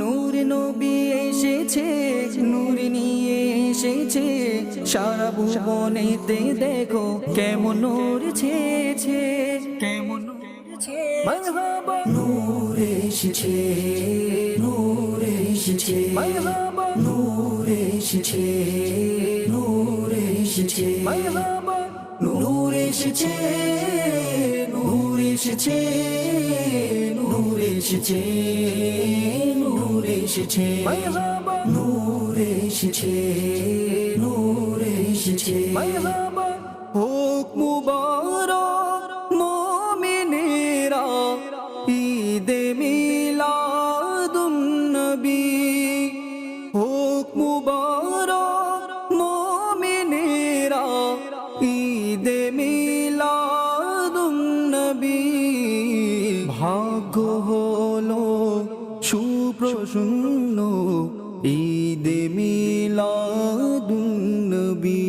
নূর নবী এসেছে নূর নিয়ে এসেছে। সারা ভুবনেতে দেখো কেমন নূর ছেছে কেমন নূর এসেছে নূর এসেছে। নূর এসেছে নূর এসেছে। নূর এসেছে নূর এসেছে নূর এসেছে। এসেছে নূর এসেছে নূর এসেছে। হোক মুবারক মুমিনেরা ঈদে মিলাদুন নবী। ভাগ্য হলো সুপ্রসন্ন ঈদে মিলাদুন নবী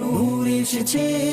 নূর